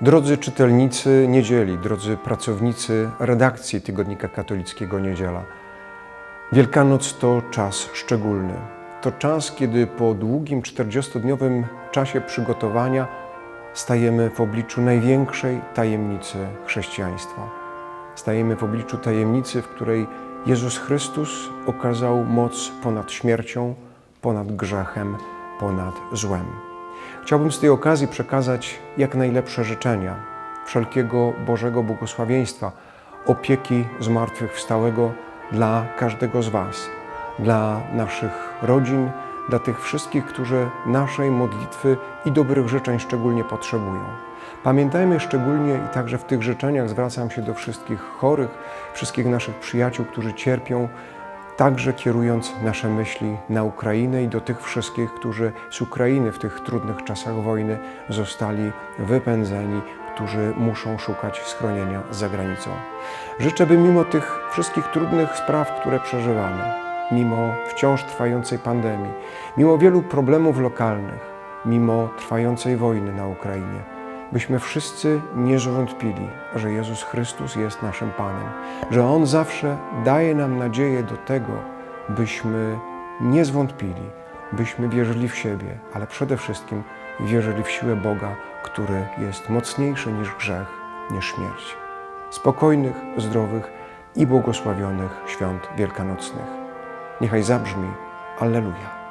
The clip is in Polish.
Drodzy czytelnicy Niedzieli, drodzy pracownicy redakcji Tygodnika Katolickiego Niedziela, Wielkanoc to czas szczególny. To czas, kiedy po długim 40-dniowym czasie przygotowania stajemy w obliczu największej tajemnicy chrześcijaństwa. Stajemy w obliczu tajemnicy, w której Jezus Chrystus okazał moc ponad śmiercią, ponad grzechem, ponad złem. Chciałbym z tej okazji przekazać jak najlepsze życzenia wszelkiego Bożego błogosławieństwa, opieki zmartwychwstałego dla każdego z Was, dla naszych rodzin, dla tych wszystkich, którzy naszej modlitwy i dobrych życzeń szczególnie potrzebują. Pamiętajmy szczególnie i także w tych życzeniach zwracam się do wszystkich chorych, wszystkich naszych przyjaciół, którzy cierpią, także kierując nasze myśli na Ukrainę i do tych wszystkich, którzy z Ukrainy w tych trudnych czasach wojny zostali wypędzeni, którzy muszą szukać schronienia za granicą. Życzę, by mimo tych wszystkich trudnych spraw, które przeżywamy, mimo wciąż trwającej pandemii, mimo wielu problemów lokalnych, mimo trwającej wojny na Ukrainie, byśmy wszyscy nie zwątpili, że Jezus Chrystus jest naszym Panem, że On zawsze daje nam nadzieję do tego, byśmy nie zwątpili, byśmy wierzyli w siebie, ale przede wszystkim wierzyli w siłę Boga, który jest mocniejszy niż grzech, niż śmierć. Spokojnych, zdrowych i błogosławionych świąt wielkanocnych. Niechaj zabrzmi Alleluja.